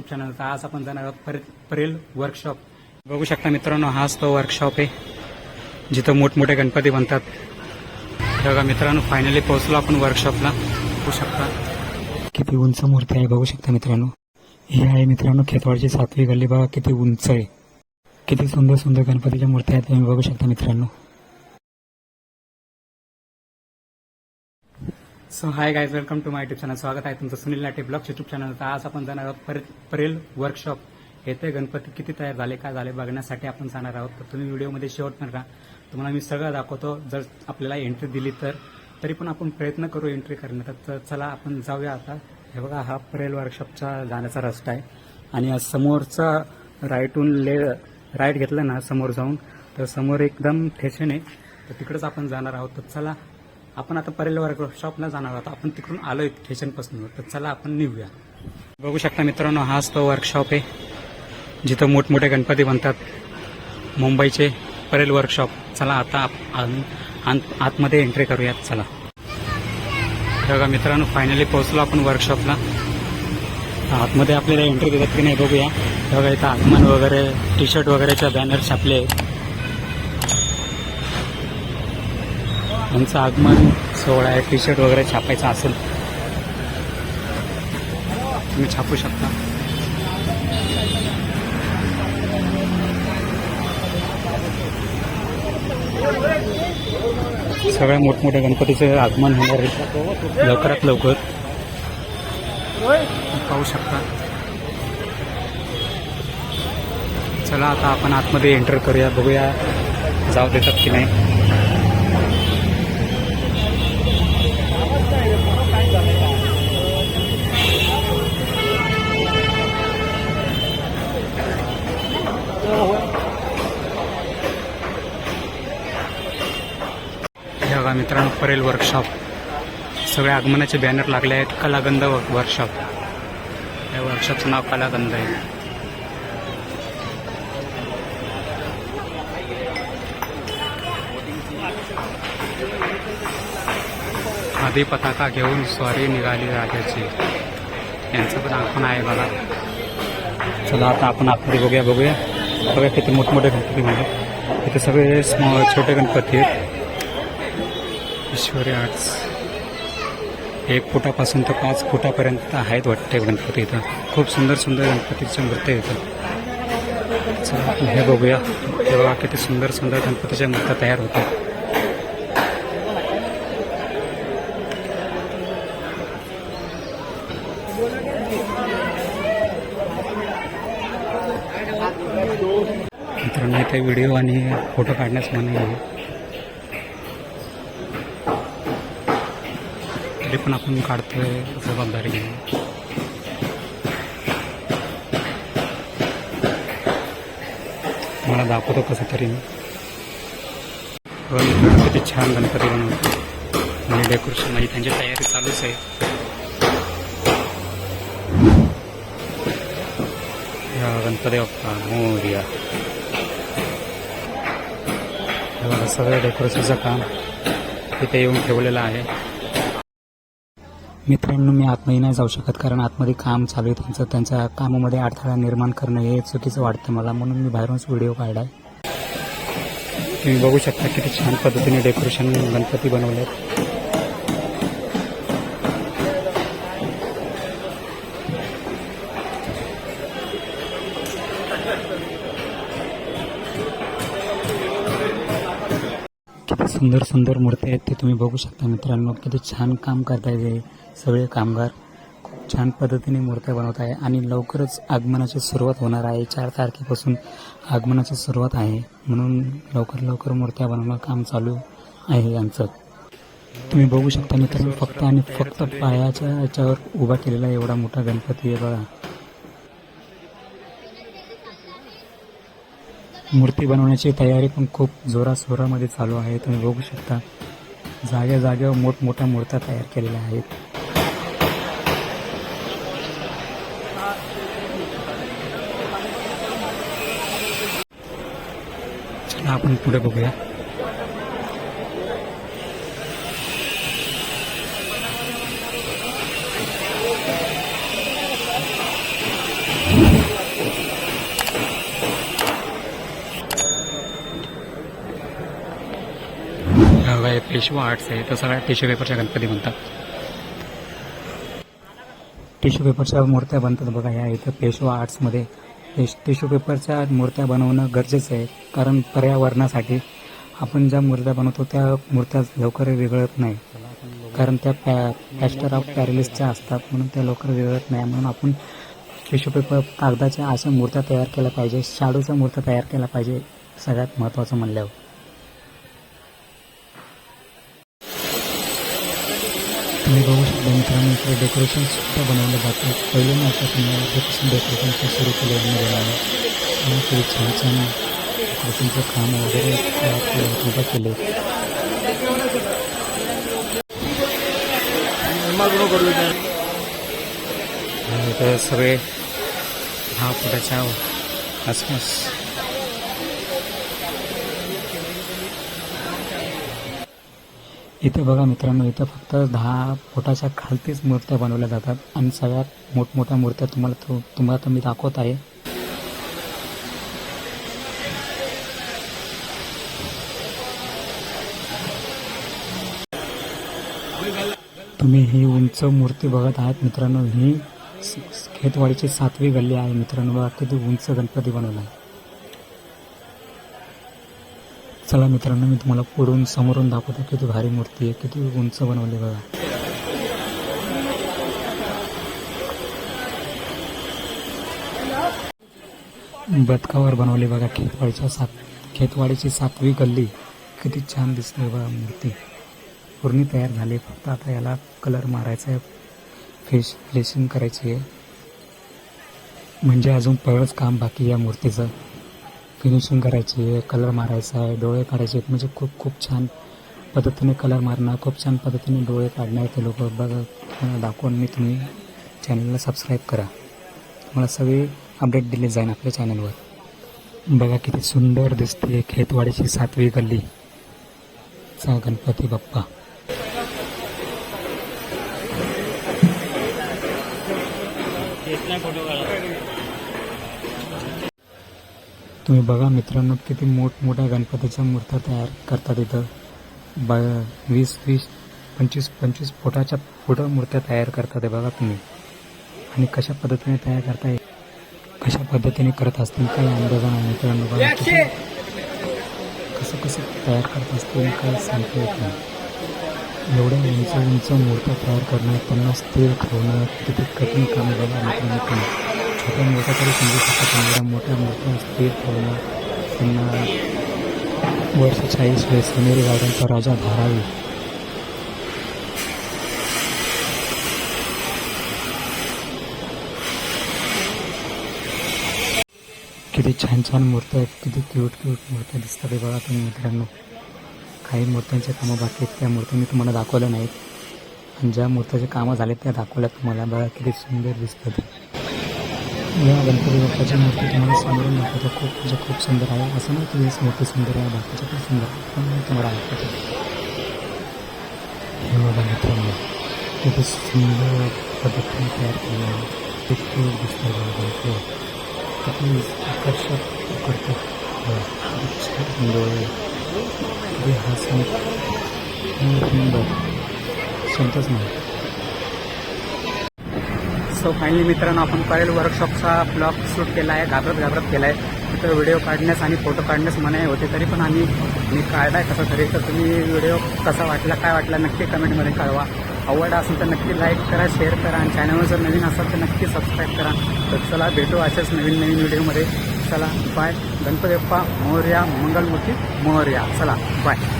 YouTube channel तर आज आपण जाणार आहोत. परेल वर्कशॉप बघू शकता मित्रांनो हाच तो वर्कशॉप आहे जिथं मोठमोठे गणपती बनतात. बघा मित्रांनो फायनली पोहोचलो आपण वर्कशॉपला बघू शकता. किती उंच मूर्ती आहे बघू शकता मित्रांनो. ही आहे मित्रांनो खेतवाडची सातवी गल्ली. बघा किती उंच आहे. किती सुंदर सुंदर गणपतीच्या मूर्त्या आहेत तुम्ही बघू शकता मित्रांनो. So hi guys welcome to my YouTube channel स्वागत आहे तुमचं सुनील नाटे ब्लॉग युट्यूब चॅनल तर आज आपण जाणार आहोत परे- परेल वर्कशॉप येथे गणपती किती तयार झाले काय झाले बघण्यासाठी आपण जाणार आहोत. तर तुम्ही व्हिडिओमध्ये शेवट राहा. तुम्हाला मी सगळं दाखवतो. जर आपल्याला एंट्री दिली तर तरी पण आपण प्रयत्न करू एंट्री करण्याचा. तर चला आपण जाऊया आता. हे बघा हा परेल वर्कशॉपचा जाण्याचा रस्ता आहे. आणि समोरचा राईटून ले राईट घेतला ना समोर जाऊन तर समोर एकदम ठेशन आहे तर तिकडंच आपण जाणार आहोत. तर चला आपण आता परेल वर्कशॉपला जाणार आहोत. आपण तिकडून आलोय स्टेशनपासून तर चला आपण निघूया. बघू शकता मित्रांनो हाच तो वर्कशॉप आहे. जिथं मोठमोठे गणपती बनतात. मुंबईचे परेल वर्कशॉप चला आता आप- आतमध्ये एंट्री करूयात. चला. बघा मित्रांनो फायनली पोहोचलो आपण वर्कशॉपला आतमध्ये आपल्याला एंट्री देतात की नाही बघूया. बघा इथं आगमन वगैरे टी शर्ट वगैरेच्या बॅनर छापले आहेत. यांचं आगमन सोहळा आहे. टी शर्ट वगैरे छापायचा असेल. तुम्ही छापू शकता. सगळ्या मोठमोठ्या गणपतीचे आगमन होणार आहे. लवकरात लवकर. पाहू शकता. चला आता आपण आतमध्ये एंटर करूया. बघूया जाऊ देतात की नाही. बघा मित्रांनो परेल वर्कशॉप सगळ्या आगमनाचे बॅनर लागले आहेत कलागंध वर्कशॉप या वर्कशॉपचं नाव कलागंध आहे. आधी पताका घेऊन स्वारी निघाली राजाची. यांचं पण आगमन आहे बघा. चला आता आपण आपण बघूया बघूया. बघा किती मोठमोठे गणपती म्हणजे इथे सगळे स्मॉल छोटे गणपती आहेत. ईश्वरी आर्ट्स एक फुटापासून तर पाच फुटापर्यंत आहेत वाटते गणपती इथं. खूप सुंदर सुंदर गणपतीच्या मूर्त्या इथं. चला आपण हे बघूया. हे बघा किती सुंदर सुंदर गणपतीच्या मूर्त्या तयार होतात. मित्रांनो इथे व्हिडिओ आणि फोटो काढण्यास मनाई आहे. तरी पण आपण काढतोय जबाबदारी घेऊन. मला दाखवतो कसं तरी. मी किती छान गणपती बनवतो. आणि डेकोरेशन म्हणजे त्यांची तयारी चालूच आहे. या गणपती बाप्पा मोर्या. सगळं डेकोरेशनचं काम तिथे येऊन ठेवलेलं आहे. मित्रांनो मी आतमध्ये नाही जाऊ शकत कारण आतमध्ये काम चालू आहे. त्यांचं त्यांच्या कामामध्ये अडथळा निर्माण करणं हे चुकीचं वाटतं मला. म्हणून मी बाहेरूनच व्हिडिओ काढलाय. तुम्ही बघू शकता किती छान पद्धतीने डेकोरेशन गणपती बनवले किती सुंदर सुंदर मूर्ती आहेत ते तुम्ही बघू शकता मित्रांनो. किती छान काम करताय ते. सगळे कामगार खूप छान पद्धतीने मूर्त्या बनवत आहे आणि लवकरच आगमनाची सुरुवात होणार आहे. चार तारखेपासून आगमनाची सुरुवात आहे. म्हणून लवकर लवकर मूर्त्या बनवणं काम चालू आहे यांचं तुम्ही बघू शकता मित्रांनो फक्त आणि फक्त पायाच्या याच्यावर उभा केलेला एवढा मोठा गणपती आहे बघा. मूर्ती बनवण्याची तयारी पण खूप जोरासोरामध्ये चालू आहे. तुम्ही बघू शकता जाग्या जागेवर मोठमोठ्या मूर्त्या तयार केलेल्या आहेत. आता आपण पुढे बघूया. पेशवा आर्ट्स आहे तर सगळ्या टिश्यू पेपरच्या गणपती बनतात. टिश्यू पेपरच्या मूर्त्या बनतात बघा या इथं पेशवा आर्ट्समध्ये टिश्यू पेपरच्या मूर्त्या बनवणं गरजेचं आहे. कारण पर्यावरणासाठी आपण ज्या मूर्त्या बनवतो त्या मूर्त्या लवकर विघळत नाही. कारण त्या पॅ पॅस्टर ऑफ पॅरेलिसच्या असतात म्हणून त्या लवकर विघळत नाही. म्हणून आपण टिश्यू पेपर कागदाच्या अशा मूर्त्या तयार केल्या पाहिजे शाडूच्या मूर्त्या तयार केल्या पाहिजे सगळ्यात महत्त्वाचं म्हणल्यावर. तुम्ही बघू शकता मित्रांनो इकडे डेकोरेशन सुद्धा बनवलं जातं. पहिले नाही आता तुम्ही डेकोरेशन डेकोरेशनचं सुरू केलं आहे आणि खूप छान छान डेकोरेशनचं काम वगैरे सुद्धा केलं केले आणि सगळे हा फुटाच्या आसपास इथे बघा मित्रांनो इथं फक्त दहा फुटाच्या खालतीच मूर्त्या बनवल्या जातात आणि सगळ्यात मोठमोठ्या मूर्त्या तुम्हाला तो तुम्हाला तर मी दाखवत आहे. तुम्ही ही उंच मूर्ती बघत आहात मित्रांनो ही खेतवाडीची सातवी गल्ली आहे मित्रांनो बघा किती उंच गणपती बनवला आहे. चला मित्रांनो मी तुम्हाला पुढून समोरून दाखवतो किती भारी मूर्ती आहे किती उंच बनवली बघा. बदकावर बनवली बघा खेतवाडीच्या सात खेतवाडीची सातवी गल्ली. किती छान दिसते बघा मूर्ती. पूर्ण तयार झाली फक्त आता याला कलर मारायचा आहे फेश फ्लेशिंग करायची आहे. म्हणजे अजून पहिलंच काम बाकी या मूर्तीचं. फिनिशिंग करायची आहे कलर मारायचा आहे डोळे काढायचे आहेत. म्हणजे खूप खूप छान पद्धतीने कलर मारणं खूप छान पद्धतीने डोळे काढणार ते लोक. बघा दाखवून मी तुम्ही चॅनलला सबस्क्राईब करा. तुम्हाला सगळी अपडेट दिले जाईल आपल्या चॅनलवर बघा किती सुंदर दिसते खेतवाडीची सातवी गल्ली. चा गणपती बाप्पा. तुम्ही बघा मित्रांनो किती मोठमोठ्या गणपतीच्या मूर्त्या तयार करतात इथं. ब वीस वीस पंचवीस पंचवीस फुटाच्या पुढं मूर्त्या तयार करतात बघा तुम्ही. आणि कशा पद्धतीने तयार करताय? कशा पद्धतीने करत असतील काय अंदाजा नाही मित्रांनो बघा. कसं कसं तयार करत असतील काय सांगता येत नाही. एवढ्या उंच उंच मूर्त्या तयार करणं त्यांना स्थिर ठेवणं किती कठीण काम बघा मित्रांनो तुम्ही. छोट्या मोठ्या तरी समजू शकता त्यांना मोठ्या मूर्त्या स्थिर ठेवणं त्यांना वर्ष चाळीस वेळ सोनेरी गार्डनचा राजा धारावी. किती छान छान मूर्त्या आहेत किती क्यूट क्यूट मूर्त्या दिसतात हे बघा तुम्ही मित्रांनो. काही मूर्त्यांचे कामं बाकी आहेत त्या मूर्त्या मी तुम्हाला दाखवल्या नाहीत. आणि ज्या मूर्त्याचे कामं झाले त्या दाखवल्या तुम्हाला. बघा किती सुंदर दिसतात. या गणपती बाप्पाची मूर्ती तुम्हाला समोरून दाखवतो. खूप म्हणजे खूप सुंदर आहे. असं नाही की हीच मूर्ती सुंदर आहे बाकीच्या पण सुंदर पण मी तुम्हाला दाखवतो. हे बघा मित्रांनो किती सुंदर पद्धतीने तयार केलं आहे. किती क्यूट दिसतं बघा किती आकर्षक करतो डोळे किती हसत सुंदर शब्दच नाही. सो फायनली मित्रांनो आपण करेल वर्कशॉपचा ब्लॉग शूट केला आहे घाबरत घाबरत केला आहे तिथं व्हिडिओ काढण्यास आणि फोटो काढण्यास मनाई होते तरी पण आम्ही मी काढलाय कसं तरी. तर तुम्ही व्हिडिओ कसा वाटला काय वाटला नक्की कमेंटमध्ये कळवा. आवडला असेल तर नक्की लाईक करा शेअर करा आणि चॅनलवर जर नवीन असाल तर नक्की सबस्क्राईब करा. तर चला भेटू अशाच नवीन नवीन व्हिडिओमध्ये चला बाय गणपती बाप्पा मोर्या मंगलमूर्ती मोर्या. चला बाय